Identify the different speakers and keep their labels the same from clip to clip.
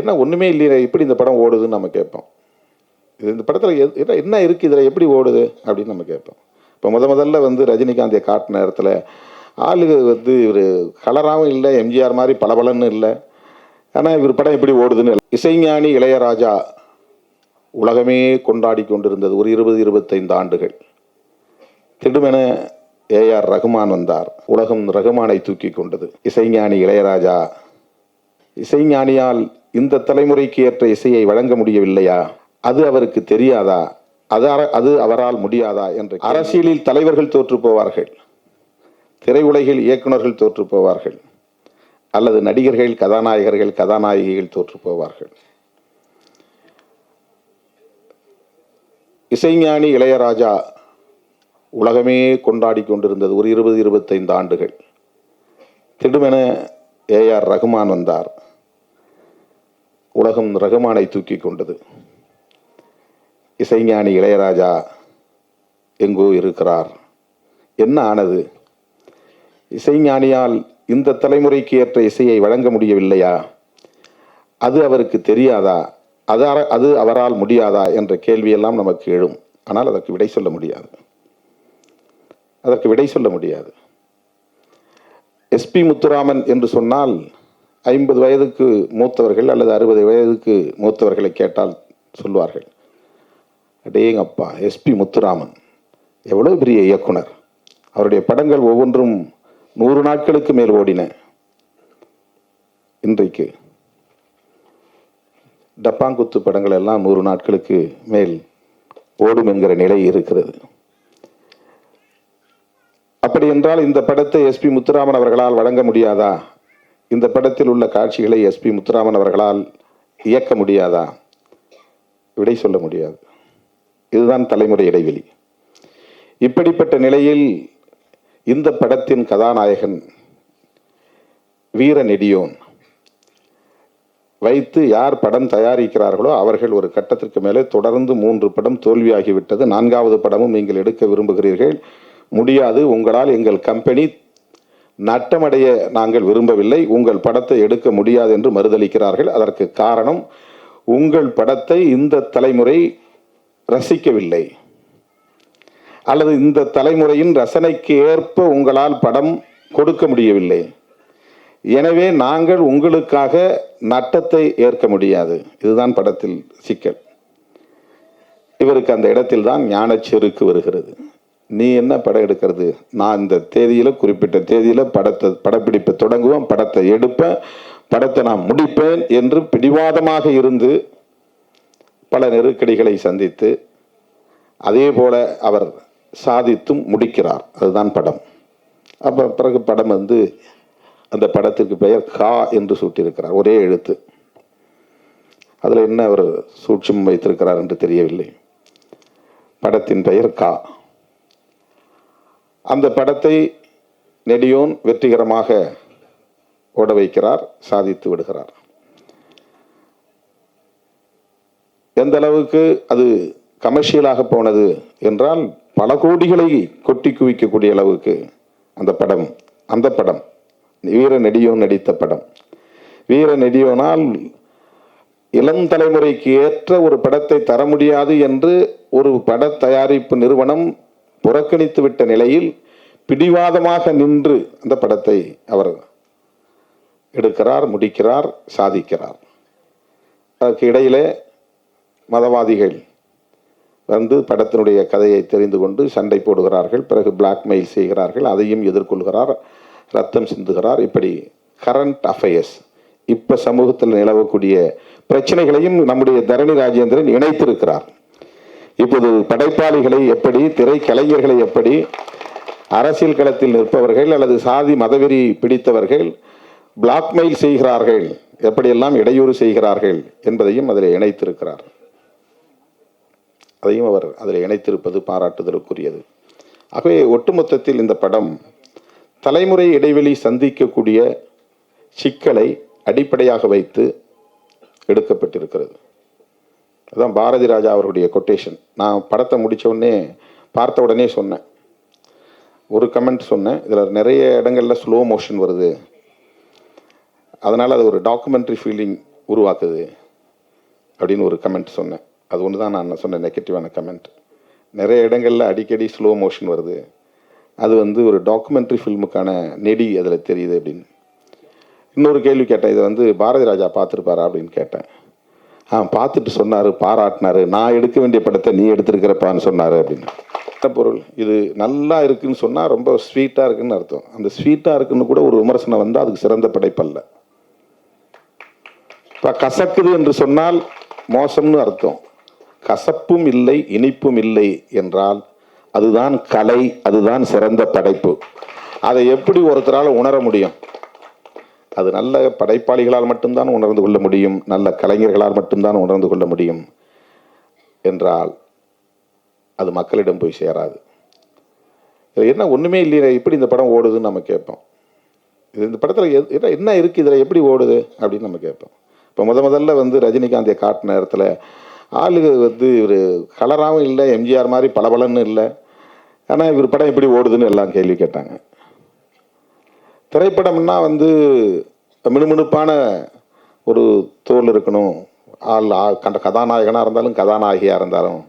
Speaker 1: என்ன ஒன்றுமே இல்லையே எப்படி இந்த படம் ஓடுதுன்னு நம்ம கேட்போம். இது இந்த படத்தில் என்ன இருக்குது இதில் எப்படி ஓடுது அப்படின்னு நம்ம கேட்போம். இப்போ முத முதல்ல வந்து ரஜினிகாந்தியை காட்டின நேரத்தில் ஆளுக வந்து இவர் கலராகவும் இல்லை எம்ஜிஆர் மாதிரி பளபளன்னு இல்லை. ஆனால் இவர் படம் எப்படி ஓடுதுன்னு இல்லை. இசைஞானி இளையராஜா உலகமே கொண்டாடி கொண்டிருந்தது ஒரு இருபது இருபத்தைந்து ஆண்டுகள். திடுமென ஏஆர் ரகுமான் வந்தார். உலகம் ரகுமானை தூக்கி கொண்டது. இசைஞானி இளையராஜா இசைஞானியால் இந்த தலைமுறைக்கு ஏற்ற இசையை வழங்க முடியவில்லையா? அது அவருக்கு தெரியாதா? அது அது அவரால் முடியாதா? என்று அரசியலில் தலைவர்கள் தோற்று போவார்கள். திரையுலகில் இயக்குனர்கள் தோற்று போவார்கள். அல்லது நடிகர்கள் கதாநாயகர்கள் கதாநாயகிகள் தோற்று போவார்கள். இசைஞானி இளையராஜா உலகமே கொண்டாடி கொண்டிருந்தது ஒரு இருபது இருபத்தைந்து ஆண்டுகள். திடுமென ஏஆர் ரகுமான் வந்தார். உலகம் ரகுமானை தூக்கி கொண்டது. இசைஞானி இளையராஜா எங்கோ இருக்கிறார். என்ன ஆனது? இசைஞானியால் இந்த தலைமுறைக்கு ஏற்ற இசையை வழங்க முடியவில்லையா? அது அவருக்கு தெரியாதா? அது அது அவரால் முடியாதா? என்ற கேள்வியெல்லாம் நமக்கு எழும். ஆனால் அதற்கு விடை சொல்ல முடியாது. அதற்கு விடை சொல்ல முடியாது. எஸ்பி முத்துராமன் என்று சொன்னால் ஐம்பது வயதுக்கு மூத்தவர்கள் அல்லது அறுபது வயதுக்கு மூத்தவர்களை கேட்டால் சொல்வார்கள் அடேங்கப்பா எஸ்பி முத்துராமன் எவ்வளோ பெரிய இயக்குனர். அவருடைய படங்கள் ஒவ்வொன்றும் நூறு நாட்களுக்கு மேல் ஓடின இன்றைக்கு. டப்பாங்குத்து படங்கள் எல்லாம் நூறு நாட்களுக்கு மேல் ஓடும் என்கிற நிலை இருக்கிறது. அப்படி என்றால் இந்த படத்தை எஸ்பி முத்துராமன் அவர்களால் வழங்க முடியாதா? இந்த படத்தில் உள்ள காட்சிகளை எஸ்பி முத்துராமன் அவர்களால் இயக்க முடியாதா? விடை சொல்ல முடியாது. இதுதான் தலைமுறை இடைவெளி. இப்படிப்பட்ட நிலையில் இந்த படத்தின் கதாநாயகன் வீர நெடியோன் வைத்து யார் படம் தயாரிக்கிறார்களோ அவர்கள் ஒரு கட்டத்திற்கு மேலே தொடர்ந்து மூன்று படம் தோல்வியாகிவிட்டது. நான்காவது படமும் நீங்கள் எடுக்க விரும்புகிறீர்கள். முடியாது. உங்களால் எங்கள் கம்பெனி நட்டமடைய நாங்கள் விரும்பவில்லை. உங்கள் படத்தை எடுக்க முடியாது என்று மறுதளிக்கிறார்கள். அதற்கு காரணம் உங்கள் படத்தை இந்த தலைமுறை ரசிக்கவில்லை. அல்லது இந்த தலைமுறையின் ரசனைக்கு ஏற்ப உங்களால் படம் கொடுக்க முடியவில்லை. எனவே நாங்கள் உங்களுக்காக நட்டத்தை ஏற்க முடியாது. இதுதான் படத்தில் சிக்கல். இவருக்கு அந்த இடத்தில் தான் ஞானச்செருக்கு வருகிறது. நீ என்ன படம் எடுக்கிறது? நான் இந்த தேதியில் குறிப்பிட்ட தேதியில் படத்தை படப்பிடிப்பை தொடங்குவேன் படத்தை எடுப்பேன் படத்தை நான் முடிப்பேன் என்று பிடிவாதமாக இருந்து பல நெருக்கடிகளை சந்தித்து அதே போல அவர் சாதித்தும் முடிக்கிறார். அதுதான் படம். அப்போ பிறகு படம் வந்து அந்த படத்திற்கு பெயர் கா என்று சூட்டியிருக்கிறார். ஒரே எழுத்து. அதில் என்ன அவர் சூட்சம் வைத்திருக்கிறார் என்று தெரியவில்லை. படத்தின் பெயர் கா. அந்த படத்தை நெடியோன் வெற்றிகரமாக ஓட வைக்கிறார் சாதித்து விடுகிறார். எந்த அளவுக்கு அது கமர்ஷியலாக போனது என்றால் பல கோடிகளை கொட்டி குவிக்கக்கூடிய அளவுக்கு அந்த படம் அந்த படம் வீர நெடியோன் நடித்த படம். வீர நெடியோனால் இளம் தலைமுறைக்கு ஏற்ற ஒரு படத்தை தர முடியாது என்று ஒரு பட தயாரிப்பு நிறுவனம் புறக்கணித்து விட்ட நிலையில் பிடிவாதமாக நின்று அந்த படத்தை அவர் எடுக்கிறார் முடிக்கிறார் சாதிக்கிறார். அதற்கு இடையிலே மதவாதிகள் வந்து படத்தினுடைய கதையை தெரிந்து கொண்டு சண்டை போடுகிறார்கள். பிறகு பிளாக்மெயில் செய்கிறார்கள். அதையும் எதிர்கொள்கிறார். ரத்தம் சிந்துகிறார். இப்படி கரண்ட் அஃபயர்ஸ் இப்போ சமூகத்தில் நிலவக்கூடிய பிரச்சனைகளையும் நம்முடைய தரணி ராஜேந்திரன் இணைத்திருக்கிறார். இப்போது படைப்பாளிகளை எப்படி திரைக்கலைஞர்களை எப்படி அரசியல் களத்தில் நிற்பவர்கள் அல்லது சாதி மதவெறி பிடித்தவர்கள் பிளாக்மெயில் செய்கிறார்கள் எப்படியெல்லாம் இடையூறு செய்கிறார்கள் என்பதையும் அதில் இணைத்திருக்கிறார். அதையும் அவர் அதில் இணைத்திருப்பது பாராட்டுதலுக்குரியது. ஆகவே ஒட்டுமொத்தத்தில் இந்த படம் தலைமுறை இடைவெளி சந்திக்கக்கூடிய சிக்கலை அடிப்படையாக வைத்து எடுக்கப்பட்டிருக்கிறது. அதுதான் பாரதி ராஜா அவருடைய கொட்டேஷன் நான் படத்தை முடித்த உடனே பார்த்த உடனே சொன்னேன். ஒரு கமெண்ட் சொன்னேன். இதில் நிறைய இடங்களில் ஸ்லோ மோஷன் வருது. அதனால் அது ஒரு டாக்குமெண்ட்ரி ஃபீலிங் உருவாக்குது அப்படின்னு ஒரு கமெண்ட் சொன்னேன். அது ஒன்று தான் நான் சொன்னேன் நெகட்டிவான கமெண்ட் நிறைய இடங்களில் அடிக்கடி ஸ்லோ மோஷன் வருது. அது வந்து ஒரு டாக்குமெண்ட்ரி ஃபில்முக்கான நெடி அதில் தெரியுது அப்படின்னு. இன்னொரு கேள்வி கேட்டேன். இதை வந்து பாரதி ராஜா பார்த்துருப்பாரா அப்படின்னு கேட்டேன். ஆ பார்த்துட்டு சொன்னார் பாராட்டினாரு. நான் எடுக்க வேண்டிய படத்தை நீ எடுத்திருக்கிறப்பான்னு சொன்னார் அப்படின்னு. என்ன பொருள் இது நல்லா இருக்குன்னு சொன்னால் ரொம்ப ஸ்வீட்டாக இருக்குன்னு அர்த்தம். அந்த ஸ்வீட்டாக இருக்குன்னு கூட ஒரு விமர்சனம் வந்தால் அதுக்கு சிறந்த படைப்பல்ல. இப்போ கசக்குது என்று சொன்னால் மோசம்னு அர்த்தம். கசப்பும் இல்லை இனிப்பும் இல்லை என்றால் அதுதான் கலை அதுதான் சிறந்த படைப்பு. அதை எப்படி ஒருத்தரால் உணர முடியும்? அது நல்ல படைப்பாளிகளால் மட்டும்தான் உணர்ந்து கொள்ள முடியும் நல்ல கலைஞர்களால் மட்டும்தான் உணர்ந்து கொள்ள முடியும் என்றால் அது மக்களிடம் போய் சேராது. இதில் என்ன ஒன்றுமே இல்லையே எப்படி இந்த படம் ஓடுதுன்னு நம்ம கேட்போம். இது இந்த படத்தில் என்ன இருக்குது இதில் எப்படி ஓடுது அப்படின்னு நம்ம கேட்போம். இப்போ முத முதல்ல வந்து ரஜினிகாந்தை காட்டின நேரத்தில் ஆளுக வந்து இவர் கலராகவும் இல்லை எம்ஜிஆர் மாதிரி பளபளன்னு இல்லை. ஆனால் இவர் படம் எப்படி ஓடுதுன்னு எல்லாம் கேள்வி கேட்டாங்க. திரைப்படம்னா வந்து மினுமினுப்பான ஒரு தோல் இருக்கணும். ஆள் ஆ- கண்ட கதாநாயகனாக இருந்தாலும் கதாநாயகியாக இருந்தாலும்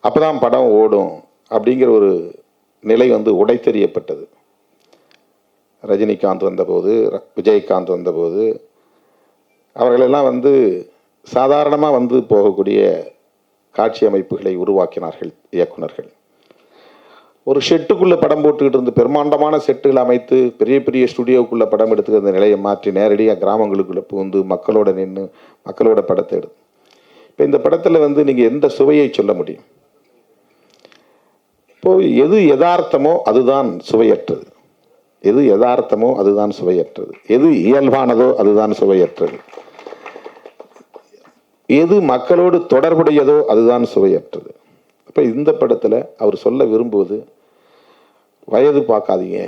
Speaker 1: அப்போ தான் படம் ஓடும் அப்படிங்கிற ஒரு நிலை வந்து உடைத்தெறியப்பட்டது. ரஜினிகாந்த் வந்தபோது விஜயகாந்த் வந்தபோது அவர்களெல்லாம் வந்து சாதாரணமாக வந்து போகக்கூடிய காட்சி அமைப்புகளை உருவாக்கினார்கள் இயக்குனர்கள் ஒரு ஷெட்டுக்குள்ளே படம் போட்டுக்கிட்டு இருந்து பெருமாண்டமான செட்டுகள் அமைத்து பெரிய பெரிய ஸ்டுடியோக்குள்ளே படம் எடுத்துக்கிற அந்த நிலையை மாற்றி நேரடியாக கிராமங்களுக்குள்ளே புகுந்து மக்களோட நின்று மக்களோட படத்தை எடு இப்போ இந்த படத்தில் வந்து நீங்கள் எந்த சுவையை சொல்ல முடியும்? இப்போ எது யதார்த்தமோ அதுதான் சுவையற்றது. எது யதார்த்தமோ அதுதான் சுவையற்றது. எது இயல்பானதோ அதுதான் சுவையற்றது. எது மக்களோடு தொடர்புடையதோ அதுதான் சுவையற்றது. அப்போ இந்த படத்தில் அவர் சொல்ல விரும்புவது வயது பார்க்காதீங்க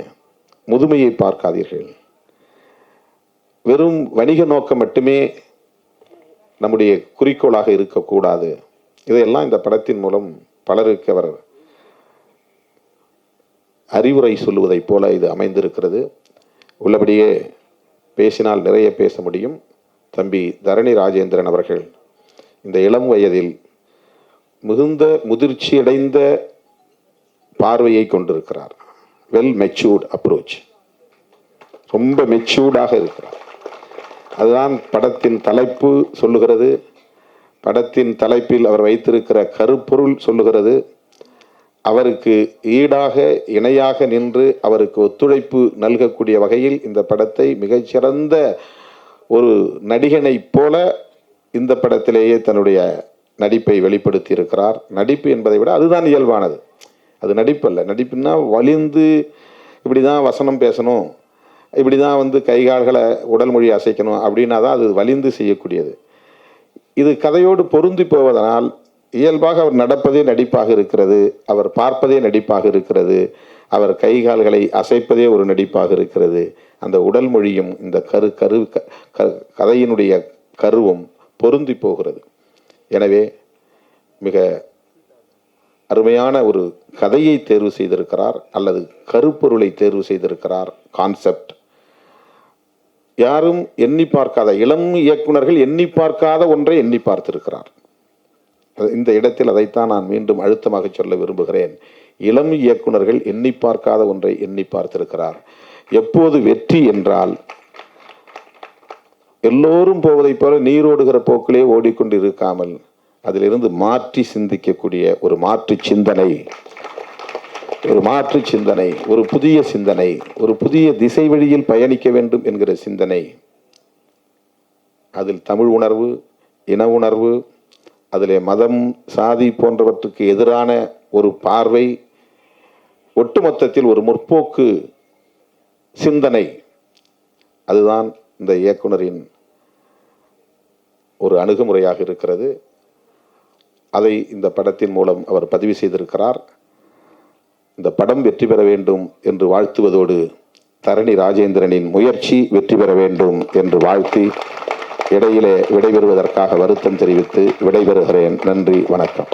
Speaker 1: முதுமையை பார்க்காதீர்கள். வெறும் வணிக நோக்கம் மட்டுமே நம்முடைய குறிக்கோளாக இருக்கக்கூடாது. இதையெல்லாம் இந்த படத்தின் மூலம் பலருக்கு அவர் அறிவுரை சொல்லுவதைப் போல இது அமைந்திருக்கிறது. உள்ளபடியே பேசினால் நிறைய பேச முடியும். தம்பி தரணி ராஜேந்திரன் அவர்கள் இந்த இளம் வயதில் மிகுந்த முதிர்ச்சியடைந்த பார்வையை கொண்டிருக்கிறார். வெல் மெச்சூர்ட் அப்ரோச் ரொம்ப மெச்சூர்டாக இருக்கிறார். அதுதான் படத்தின் தலைப்பு சொல்லுகிறது. படத்தின் தலைப்பில் அவர் வைத்திருக்கிற கருப்பொருள் சொல்லுகிறது. அவருக்கு ஈடாக இணையாக நின்று அவருக்கு ஒத்துழைப்பு நல்கக்கூடிய வகையில் இந்த படத்தை மிகச்சிறந்த ஒரு நடிகனைப் போல இந்த படத்திலேயே தன்னுடைய நடிப்பை வெளிப்படுத்தி இருக்கிறார் நடிப்பு என்பதை விட அதுதான் இயல்பானது. அது நடிப்பல்ல. நடிப்புன்னா வலிந்து இப்படி தான் வசனம் பேசணும் இப்படி தான் வந்து கைகால்களை உடல் மொழி அசைக்கணும் அப்படின்னா தான் அது வலிந்து செய்யக்கூடியது. இது கதையோடு பொருந்தி போவதனால் இயல்பாக அவர் நடப்பதே நடிப்பாக இருக்கிறது அவர் பார்ப்பதே நடிப்பாக இருக்கிறது அவர் கை கால்களை அசைப்பதே ஒரு நடிப்பாக இருக்கிறது. அந்த உடல் மொழியும் இந்த கரு கரு க- க- கதையினுடைய கருவும் பொருந்தி போகிறது. எனவே மிக அருமையான ஒரு கதையை தேர்வு செய்திருக்கிறார் அல்லது கருப்பொருளை தேர்வு செய்திருக்கிறார் கான்செப்ட் யாரும் எண்ணி பார்க்காத இளம் இயக்குனர்கள் எண்ணி பார்க்காத ஒன்றை எண்ணி பார்த்திருக்கிறார். இந்த இடத்தில் அதைத்தான் நான் மீண்டும் அழுத்தமாக சொல்ல விரும்புகிறேன். இளம் இயக்குனர்கள் எண்ணி பார்க்காத ஒன்றை எண்ணி பார்த்திருக்கிறார். எப்போது வெற்றி என்றால் எல்லோரும் போவதைப் போல நீரோடுகிற போக்கிலே ஓடிக்கொண்டு இருக்காமல் அதிலிருந்து மாற்றி சிந்திக்கக்கூடிய ஒரு மாற்று சிந்தனை. ஒரு மாற்று சிந்தனை ஒரு புதிய சிந்தனை ஒரு புதிய திசை வழியில் பயணிக்க வேண்டும் என்கிற சிந்தனை. அதில் தமிழ் உணர்வு இன உணர்வு அதிலே மதம் சாதி போன்றவற்றுக்கு எதிரான ஒரு பார்வை ஒட்டுமொத்தத்தில் ஒரு முற்போக்கு சிந்தனை. அதுதான் இந்த இயக்குனரின் ஒரு அணுகுமுறையாக இருக்கிறது. அதை இந்த படத்தின் மூலம் அவர் பதிவு செய்திருக்கிறார். இந்த படம் வெற்றி பெற வேண்டும் என்று வாழ்த்துவதோடு தரணி ராஜேந்திரனின் முயற்சி வெற்றி பெற வேண்டும் என்று வாழ்த்தி இடையிலே விடைபெறுவதற்காக வருத்தம் தெரிவித்து விடைபெறுகிறேன். நன்றி வணக்கம்.